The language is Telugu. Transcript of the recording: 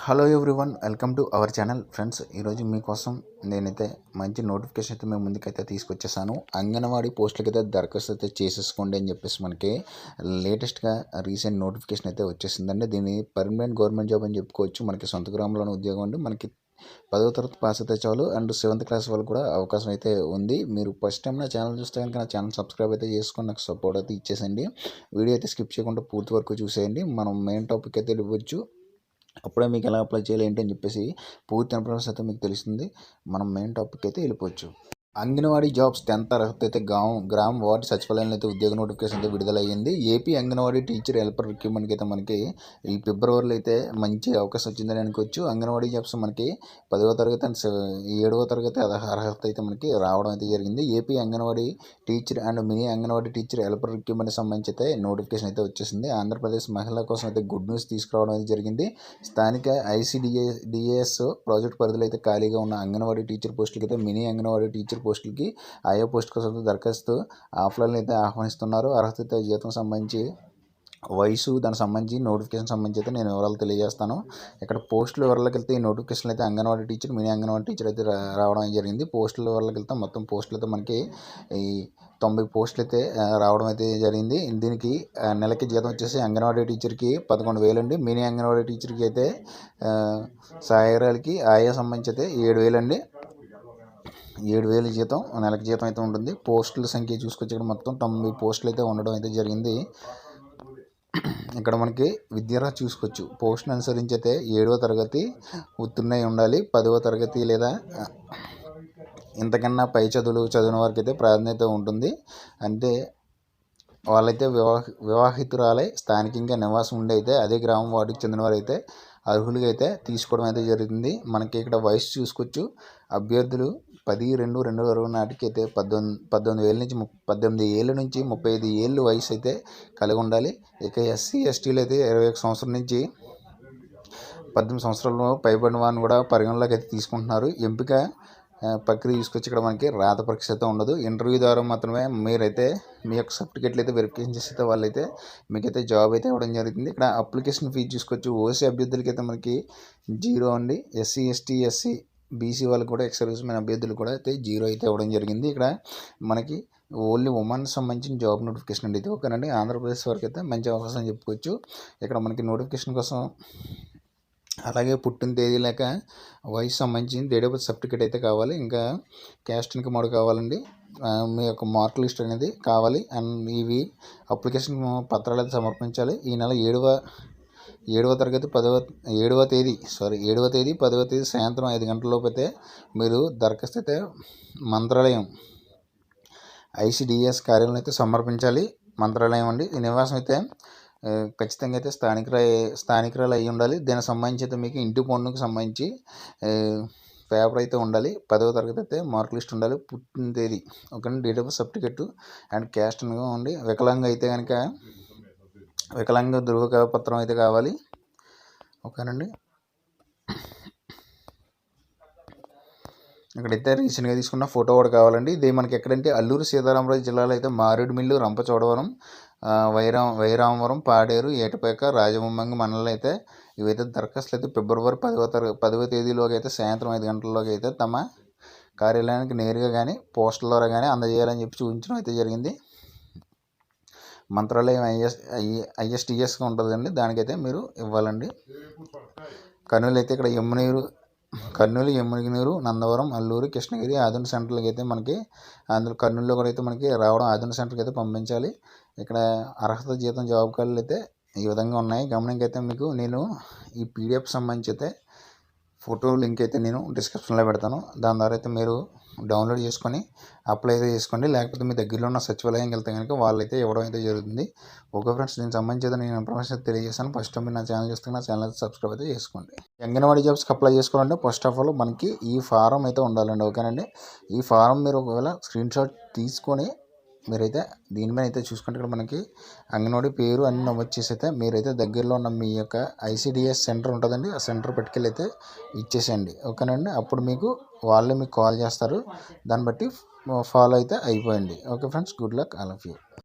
Hello everyone welcome to our channel. Friends ఈరోజు మీకోసం నేనైతే మంచి నోటిఫికేషన్ అయితే మేము ముందుకైతే తీసుకొచ్చేసాను. అంగన్వాడీ పోస్టులకి అయితే దరఖాస్తు అయితే చేసేసుకోండి అని చెప్పేసి మనకి లేటెస్ట్గా రీసెంట్ నోటిఫికేషన్ అయితే వచ్చేసిందండి. దీన్ని పర్మనెంట్ గవర్నమెంట్ జాబ్ అని చెప్పుకోవచ్చు. మనకి సొంత గ్రామంలోనే ఉద్యోగం అండి. మనకి పదవ తరగతి పాస్ అయితే చాలు. అండ్ సెవెంత్ క్లాస్ వాళ్ళు కూడా అవకాశం అయితే ఉంది. మీరు ఫస్ట్ టైం నా ఛానల్ చూస్తే కనుక నా ఛానల్ సబ్స్క్రైబ్ అయితే చేసుకొని నాకు సపోర్ట్ అయితే ఇచ్చేసండి. వీడియో అయితే స్కిప్ చేయకుండా పూర్తి వరకు చూసేయండి. మనం మెయిన్ టాపిక్ అయితే ఇవ్వచ్చు అప్పుడే మీకు ఎలా అప్లై చేయాలి ఏంటి అని చెప్పేసి పూర్తి ఇన్ఫర్మేషన్ అయితే మీకు తెలుస్తుంది. మనం మెయిన్ టాపిక్ అయితే వెళ్ళిపోవచ్చు. అంగన్వాడీ జాబ్స్ టెన్త్ అర్హత అయితే గ్రామ గ్రామ వార్డు సచివాలయంలో అయితే ఉద్యోగ నోటిఫికేషన్ అయితే విడుదలయ్యింది. ఏపీ అంగన్వాడీ టీచర్ హెల్పర్ రిక్రూట్మెంట్కి అయితే మనకి ఈ ఫిబ్రవరిలో అయితే మంచి అవకాశం వచ్చిందని అనుకోవచ్చు. అంగన్వాడీ జాబ్స్ మనకి పదవ తరగతి అండ్ ఏడవ తరగతి అర్హత అయితే మనకి రావడం అయితే జరిగింది. AP anganwadi teacher and mini anganwadi teacher helper recruitment సంబంధించి అయితే నోటిఫికేషన్ అయితే వచ్చేసింది. ఆంధ్రప్రదేశ్ మహిళల కోసం అయితే గుడ్ న్యూస్ తీసుకురావడం అయితే జరిగింది. స్థానిక ఐసీడిఏ డిఏఎస్ ప్రాజెక్ట్ పరిధిలో అయితే ఖాళీగా ఉన్న అంగన్వాడీ టీచర్ పోస్టులకి అయితే మినీ అంగన్వాడీ టీచర్ పోస్టులకి ఆయా పోస్ట్ కోసం దరఖాస్తు ఆఫ్లైన్ అయితే ఆహ్వానిస్తున్నారు. అర్హత జీతం సంబంధించి వయసు దానికి సంబంధించి నోటిఫికేషన్ సంబంధించి అయితే నేను వివరాలు తెలియజేస్తాను. ఇక్కడ పోస్టుల వివరాలకు వెళ్తే ఈ నోటిఫికేషన్ అయితే anganwadi teacher mini anganwadi teacher అయితే రావడం జరిగింది. పోస్టుల వివరాలకు వెళ్తే మొత్తం పోస్టులు అయితే మనకి ఈ తొంభై పోస్టులు అయితే రావడం అయితే జరిగింది. దీనికి నెలకి జీతం వచ్చేసి అంగన్వాడీ టీచర్కి పదకొండు వేలు అండి మినీ అంగన్వాడీ టీచర్కి అయితే సహాయకురాలకి ఆయా సంబంధించి అయితే ఏడు వేలు అండి ఏడు వేలు జీతం నెలకి జీతం అయితే ఉంటుంది. పోస్టుల సంఖ్య చూసుకొచ్చి ఇక్కడ మొత్తం తొంభై పోస్టులు అయితే ఉండడం అయితే జరిగింది. ఇక్కడ మనకి విద్యారా చూసుకోవచ్చు. పోస్టును అనుసరించి అయితే ఏడవ తరగతి ఉత్తీర్ణై ఉండాలి పదవ తరగతి లేదా ఇంతకన్నా పై చదువులు చదివిన వారికి అయితే ప్రాధాన్యత ఉంటుంది. అంటే వాళ్ళైతే వివాహ వివాహితురాలై స్థానికంగా నివాసం ఉండి అయితే అదే గ్రామం వాటికి చెందిన వారైతే అర్హులుగా అయితే తీసుకోవడం అయితే జరుగుతుంది మనకి ఇక్కడ వయసు చూసుకోవచ్చు. అభ్యర్థులు పది రెండు రెండు ఇరవై నాటికి అయితే పద్దెనిమిది పద్దెనిమిది వేల నుంచి పద్దెనిమిది ఏళ్ళ నుంచి ముప్పై ఐదు ఏళ్ళు వయసు అయితే కలిగి ఉండాలి. ఇక ఎస్సీ ఎస్టీలు అయితే ఇరవై ఒక సంవత్సరం నుంచి పద్దెనిమిది సంవత్సరాలు పైబడిన వారిని కూడా పరిగణలోకి అయితే తీసుకుంటున్నారు. ఎంపిక ప్రక్రియ తీసుకొచ్చి ఇక్కడ మనకి రాత పరీక్ష అయితే ఉండదు. ఇంటర్వ్యూ ద్వారా మాత్రమే మీరైతే మీ యొక్క సర్టిఫికేట్లు అయితే వెరిఫికేషన్ చేస్తే వాళ్ళైతే మీకైతే జాబ్ అయితే ఇవ్వడం జరుగుతుంది. ఇక్కడ అప్లికేషన్ ఫీజు తీసుకొచ్చి ఓసీ అభ్యర్థులకి అయితే మనకి జీరో అండి. ఎస్సీ ఎస్టీ ఎస్సీ బీసీ వాళ్ళకి కూడా ఎక్స్ సర్వీస్మెన్ అభ్యర్థులు కూడా అయితే జీరో అయితే ఇవ్వడం జరిగింది. ఇక్కడ మనకి ఓన్లీ ఉమెన్ సంబంధించిన జాబ్ నోటిఫికేషన్ అండి ఇది ఓకేనండి. ఆంధ్రప్రదేశ్ వరకు అయితే మంచి అవకాశం చెప్పుకోవచ్చు. ఇక్కడ మనకి నోటిఫికేషన్ కోసం అలాగే పుట్టిన తేదీ లేక వయసు సంబంధించిన డేట్ ఆఫ్ బర్త్ సర్టిఫికేట్ అయితే కావాలి. ఇంకా క్యాస్ట్ ఇన్కమ్ కూడా కావాలండి మీ యొక్క మార్క్ లిస్ట్ అనేది కావాలి. అండ్ ఇవి అప్లికేషన్ పత్రాలు అయితే సమర్పించాలి. ఈ నెల ఏడవ ఏడవ తరగతి పదవ ఏడవ తేదీ సారీ ఏడవ తేదీ పదవ తేదీ సాయంత్రం ఐదు గంటలలోపు అయితే మీరు దరఖాస్తు అయితే మంత్రాలయం ఐసిడిఎస్ కార్యాలయం అయితే సమర్పించాలి. మంత్రాలయం అండి. ఈ నివాసం అయితే ఖచ్చితంగా అయితే స్థానికుల స్థానికురాలు అయి ఉండాలి. దీనికి సంబంధించి అయితే మీకు ఇంటి పన్నుకు సంబంధించి పేపర్ అయితే ఉండాలి. పదవ తరగతి అయితే మార్క్ లిస్ట్ ఉండాలి. పుట్టిన తేదీ ఒక date of certificate and caste ఉండి వికలాంగ్ అయితే కనుక వికలాంగ ధృవపత్రం అయితే కావాలి. ఓకేనండి. ఇక్కడైతే రీసెంట్గా తీసుకున్న ఫోటో కూడా కావాలండి. ఇది మనకి ఎక్కడంటే అల్లూరు సీతారామరాజు జిల్లాలో అయితే మారేడుమిల్లు రంపచోడవరం వైరా వైరామవరం పాడేరు ఏటపేక రాజమొమ్మంగి మండలం అయితే ఇవైతే దరఖాస్తులు అయితే ఫిబ్రవరి పదవ తరగతి పదవ తేదీలోకి అయితే సాయంత్రం ఐదు గంటల్లోకి అయితే తమ కార్యాలయానికి నేరుగా కానీ పోస్టల్ ద్వారా కానీ అందజేయాలని చెప్పి చూపించడం అయితే జరిగింది. మంత్రాలయం ఐఎస్ ఐఎస్టిఎస్గా ఉంటుందండి. దానికైతే మీరు ఇవ్వాలండి. కర్నూలు అయితే ఇక్కడ యమునీరు కర్నూలు యమునగిరి నందవరం అల్లూరు కృష్ణగిరి ఆధునిక సెంటర్లకి అయితే మనకి అందులో కర్నూలులో కూడా అయితే మనకి రావడం ఆధునిక సెంటర్కి అయితే పంపించాలి. ఇక్కడ అర్హత జీతం జాబ్ కార్డులు అయితే ఈ విధంగా ఉన్నాయి. గమనికైతే మీకు నేను ఈ పీడిఎఫ్ సంబంధించి అయితే ఫోటో లింక్ అయితే నేను డిస్క్రిప్షన్లో పెడతాను. దాని ద్వారా అయితే మీరు డౌన్లోడ్ చేసుకొని అప్లై అయితే చేసుకోండి. లేకపోతే మీ దగ్గరలో ఉన్న సచివాలయంకి వెళ్తే కనుక వాళ్ళైతే ఇవ్వడం అయితే జరుగుతుంది. ఓకే ఫ్రెండ్స్ దీనికి సంబంధించి నేను ఇన్ఫర్మేషన్ తెలియజేస్తాను. ఫస్ట్ మీరు నా ఛానల్ చూస్తే నా ఛానల్ అయితే సబ్స్క్రైబ్ అయితే చేసుకోండి. అంగన్వాడీ జాబ్స్కి అప్లై చేసుకోవాలంటే ఫస్ట్ ఆఫ్ ఆల్ మనకి ఈ ఫారం అయితే ఉండాలండి. ఓకేనండి? ఈ ఫారం మీరు ఒకవేళ స్క్రీన్ షాట్ తీసుకొని మీరైతే దీని మీద అయితే చూసుకుంటే ఇక్కడ మనకి అంగన్వాడీ పేరు అన్ని నమోదు చేసి అయితే మీరైతే దగ్గరలో ఉన్న మీ యొక్క ఐసిడిఎస్ సెంటర్ ఉంటుందండి. ఆ సెంటర్ పెట్టుకెళ్ళి అయితే ఇచ్చేసేయండి. ఓకేనండి? అప్పుడు మీకు వాళ్ళే మీకు కాల్ చేస్తారు. దాన్ని బట్టి ఫాలో అయితే అయిపోయింది okay friends good luck all of you.